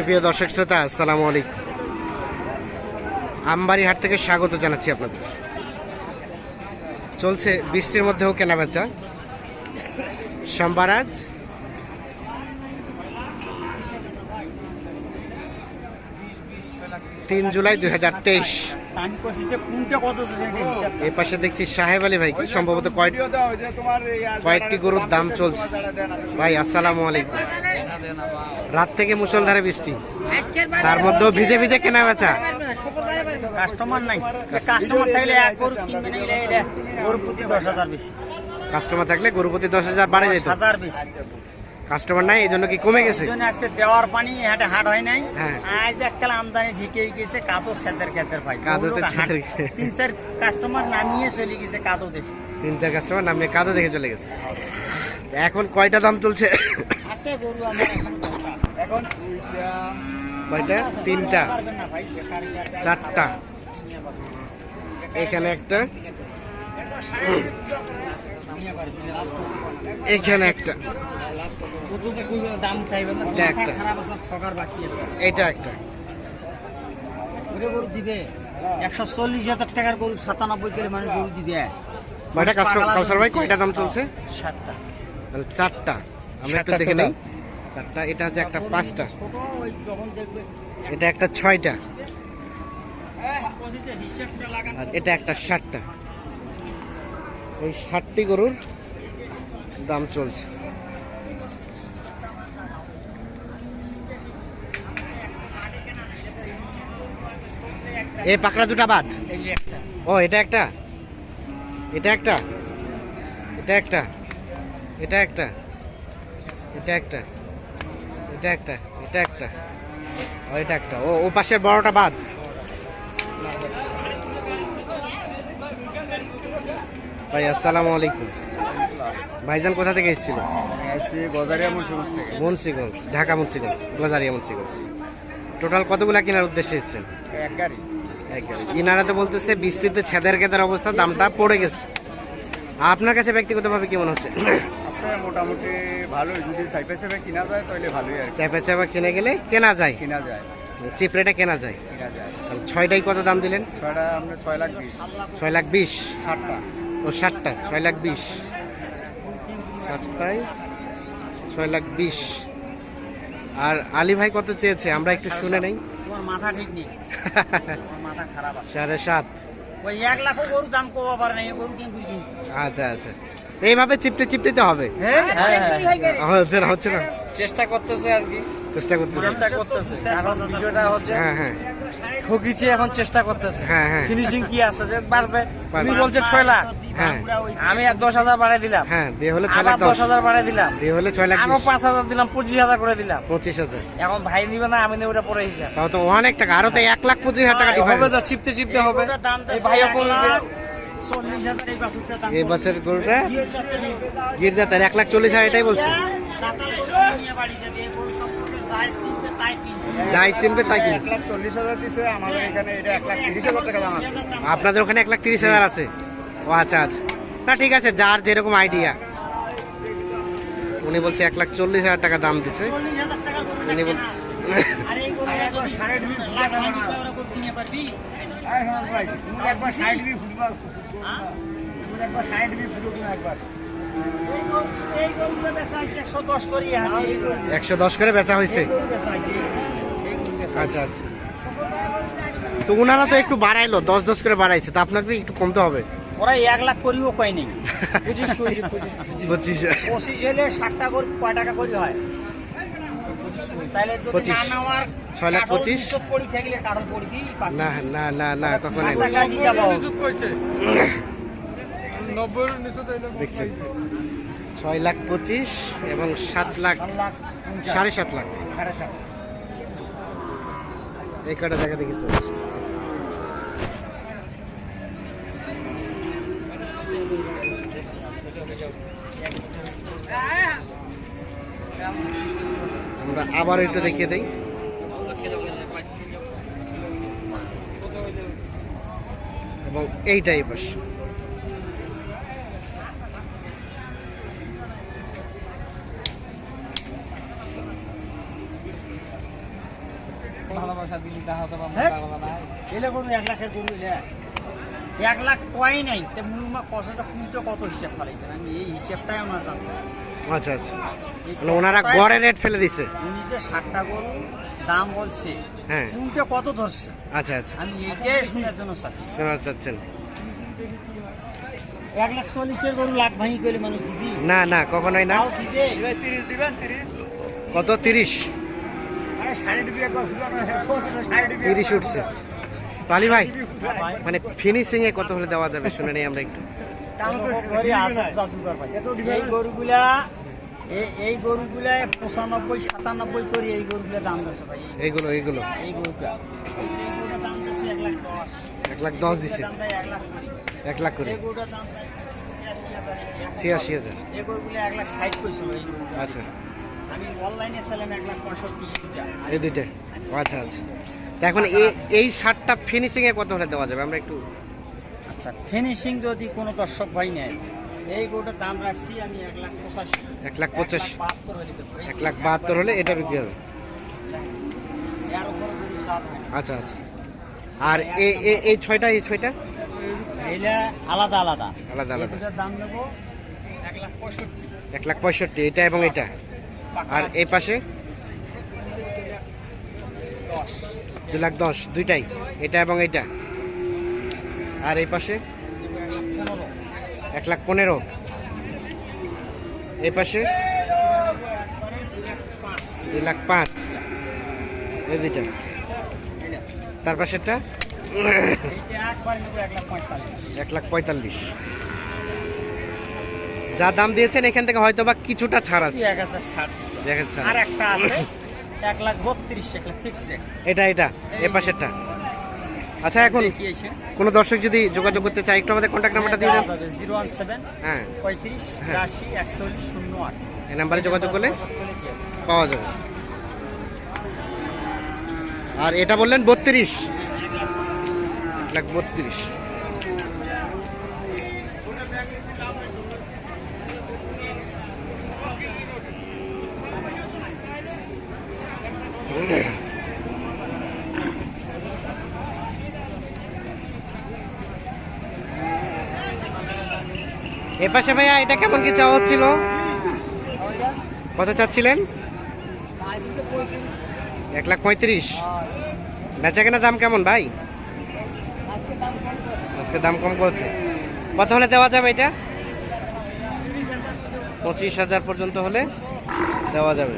সুপ্রিয় দর্শক শ্রোতা আসসালামু আলাইকুম। আমবাড়ি হাট থেকে স্বাগত জানাচ্ছি আপনাদের। চলছে বৃষ্টির মধ্যেও কেনা বেচা সোমবার আজ তিন জুলাই দুই হাজার তেইশ। পাশে দেখছি সাহেব আলী ভাই সম্ভবত কয়েক কয়েকটি গরুর দাম চলছে। ভাই আসসালামু আলাইকুম। রাত থেকে মুসলধারে বৃষ্টি। তার মধ্যেও ভিজে ভিজে কেনা বেচা। কাস্টমার নাই। কাস্টমার থাকলে এক গরু কিনবে না এলে গরু প্রতি দশ হাজার বেশি। কাস্টমার থাকলে গরুপতি দশ হাজার বাড়ে যেত। হাজার বেশি। কাস্টমার নাই এই জন্য কি কমে গেছে? আজকে দেওয়ার পানি হাটে হাট হয় নাই। হ্যাঁ। আজ এককাল আমদানি ঢিকেই গেছে কাদো সেদের ক্ষেতের ভাই। কাদোতে হাট- তিন চার কাস্টমার নামিয়ে চলে গেছে কাদো দেখে। তিন চার কাস্টমার নামিয়ে কাদো দেখে চলে গেছে। এখন কয়টা দাম চলছে? আছে গরু আমার এখন দশটা আছে। এখন কয়টা? তিনটা। চারটা। এখানে একটা। এখানে একটা। দাম না একটা। খারাপ আছে ঠকার বাকি আছে। এটা একটা। গরু গরু দিবে। একশো চল্লিশ হাজার টাকার গরু সাতানব্বই করে মানুষ গরু দিবে। কয়টা কাস্টমার কাউসার ভাই কয়টা দাম চলছে? সাতটা। তাহলে চারটা। আমরা একটু দেখে। চারটা এটা হচ্ছে একটা পাঁচটা। এটা একটা ছয়টা। আর এটা একটা ষাটটা এই ষাটটি গরুর দাম চলছে। এই পাকড়া দুটা বাদ। এই যে একটা। ও এটা একটা? এটা একটা? এটা একটা? এটা একটা? এটা একটা এটা একটা এটা একটা ও এটা একটা ও ও পাশে বড়টা বাদ। ভাই আসসালামু আলাইকুম। ভাইজান কোথা থেকে এসেছিল? মুন্সিগঞ্জ ঢাকা মুন্সিগঞ্জ গজারিয়া মুন্সিগঞ্জ। টোটাল কতগুলা কেনার উদ্দেশ্যে এসেছেন? এক গাড়ি। এক গাড়ি। ইনারা তো বলতেছে বৃষ্টিতে ছেদের কেদার অবস্থা দামটা পড়ে গেছে। আপনার কাছে ব্যক্তিগতভাবে কি মনে হচ্ছে? আছে মোটামুটি ভালোই। যদি সাইকেল হিসেবে কিনা যায় তাহলে ভালোই আর কি। চাপা চাপা কিনে গেলে কেনা যায়? কিনা যায়। চিপ রেটে কেনা যায়? কিনা যায়। তাহলে ছয়টাই কত দাম দিলেন? ছয়টা আমরা ছয় লাখ বিশ। ছয় লাখ বিশ? ষাটটা। ও ষাটটা ছয় লাখ বিশ। ষাটটায় ছয় লাখ বিশ। আর আলী ভাই কত চেয়েছে? আমরা একটু শুনে নেই। মাথা ঠিক নেই। মাথা খারাপ সাড়ে সাত। ওই এক লাখও গরু দাম পারে না এই গরু কিন করি কিন আচ্ছা। আচ্ছা এইভাবে চিপতে চিপতে তো হবে। হ্যাঁ। হচ্ছে না হচ্ছে না। চেষ্টা করতেছে আর কি। চেষ্টা করতেছি। চেষ্টা করতেছে। এখন বিষয়টা হচ্ছে হ্যাঁ হ্যাঁ। ঠকিছে এখন চেষ্টা করতেছে। হ্যাঁ, হ্যাঁ। ফিনিশিং কি আছে যে পারবে। তুমি বলছে ছয় লাখ। হ্যাঁ। আমি আর দশ হাজার বাড়াই দিলাম। হ্যাঁ দিয়ে হলে ছয় লাখ হাজার বাড়াই দিলাম। দিয়ে হলে ছয় লাখ পাঁচ হাজার দিলাম পঁচিশ হাজার করে দিলাম। পঁচিশ হাজার। এখন ভাই নিবে না আমি নেব ওটা পরে হিসাব। তাও তো অনেক টাকা। আরও তো এক লাখ পঁচিশ হাজার টাকা হবে তো চিপতে চিপতে হবে। এই ভাইও করবে এই বছর গরুটা? নেই। গির্জাতের এক লাখ চল্লিশ হাজার এটাই বলছে। যাই চিনবে তাই কি আপনাদের ওখানে এক লাখ তিরিশ হাজার আছে? ও আচ্ছা আচ্ছা। না ঠিক আছে যার যেরকম আইডিয়া উনি বলছে এক লাখ চল্লিশ হাজার টাকা দাম দিছে। উনি বলছে একবার। একশো দশ করি বেচা হয়েছে। আচ্ছা আচ্ছা। তো উনারা তো একটু বাড়াইলো দশ দশ করে বাড়াইছে তা আপনাকে একটু কমতে হবে। ওরা এক লাখ করিও কয় নেই। পঁচিশ হলে করে কয় টাকা করে হয়? তাহলে যদি পঁচিশ। না ছয় লাখ পঁচিশ। না না না না কখনোই না। কাছাকাছি যাব। দেখছেন? ছয় লাখ পঁচিশ এবং সাত লাখ সাড়ে সাত লাখ। এই কটা দেখা দেখি চলছে। আমরা আবার একটু দেখিয়ে দেই। এবং এইটাই পাশ ভালোবাসা দিলি তা হ্যাঁ? এলে গরু এক লাখের গরু এলে? এক লাখ কয় নাই? তে মুরুমা কষাটা কুইটো কত হিসাব ফেলাইছেন? আমি এই হিসাবটাই আমার চাই। আচ্ছা আচ্ছা। মানে ওনারা গড়ে রেট ফেলে দিচ্ছে উনি যে ষাটটা গরু দাম বলছে হ্যাঁ। কোনটা কত ধরছে? আচ্ছা আচ্ছা। আমি এইটাই শোনার জন্য চাচ্ছি। শোনা চাচ্ছেন। এক লাখ চল্লিশের গরু লাখ ভাঙি করলে মানুষ দিবি? না না কখনোই না। কত? তিরিশ। তিরিশ উঠছে। তো আলী ভাই মানে ফিনিশিং এ কত হলে দেওয়া যাবে? শুনে নেই আমরা একটু। এই গরুগুলা এই- গরুগুলা পঁচানব্বই সাতানব্বই করে এই গরুগুলা দাম দিচ্ছে ভাই। এই- এইগুলো এইগুলো? এই গরুটা এই দাম দিচ্ছে এক লাখ দশ। এক লাখ দশ দেয় এক লাখ করে এই গরুটার দাম ছিয়াশি হাজার। এই যে- ছিয়াশি হাজার। এই গরুগুলো এক লাখ ষাট কইছিল এই আচ্ছা। আমি অনলাইনে ছিলাম এক লাখ পঁয়ষট্টি এই দুইটা? আচ্ছা আচ্ছা। এখন এই এই শার্টটা ফিনিশিং এ কত হলে দেওয়া যাবে? আমরা একটু আচ্ছা ফিনিশিং যদি কোনো দর্শক ভাই নেয় এই গরুটার দাম রাখছি আমি এক লাখ পঁচাশি। এক লাখ পঁচাশি। বাহাত্তর হলে এক লাখ বাহাত্তর হলে এটা বিক্রি হবে। না। আচ্ছা আচ্ছা। আর এই ছয়টা এই ছয়টা? এইটা আলাদা আলাদা। আলাদা আলাদা। দাম নেব এক লাখ পঁয়ষট্টি। এক লাখ পঁয়ষট্টি এটা এবং এটা? আর এই পাশে? দু লাখ দশ দুইটাই। এটা এবং এটা আর এই পাশে? এক লাখ পনেরো। এই পাশে? দুই লাখ পাঁচ। এই দুইটা। তার পাশেরটা? এক লাখ পঁয়তাল্লিশ। যা দাম দিয়েছেন এখান থেকে হয়তো বা কিছুটা ছাড় আছে। এক হাজার ষাট। আর একটা আছে এক লাখ বত্রিশ এক লাখ ফিক্স রেট এটা এটা এ পাশেরটা। আচ্ছা এখন কোনো দর্শক যদি যোগাযোগ করতে চায় একটু আমাদের কন্ট্যাক্ট নাম্বারটা দিয়ে দেন। জিরো ওয়ান সেভেন হ্যাঁ। পঁয়ত্রিশ হ্যাঁ। আশি একচল্লিশ শূন্য আট। এই নাম্বারে যোগাযোগ করলে পাওয়া যাবে। আর এটা বললেন বত্রিশ। এক লাখ বত্রিশ। এ পাশে ভাইয়া, এটা কেমন কি চাওয়া হচ্ছিল? কত চাচ্ছিলেন? এক লাখ পঁয়ত্রিশ। বেচা কেনা দাম কেমন ভাই? আজকে দাম কম করছে কত হলে দেওয়া যাবে এটা? পঁচিশ হাজার পর্যন্ত হলে দেওয়া যাবে।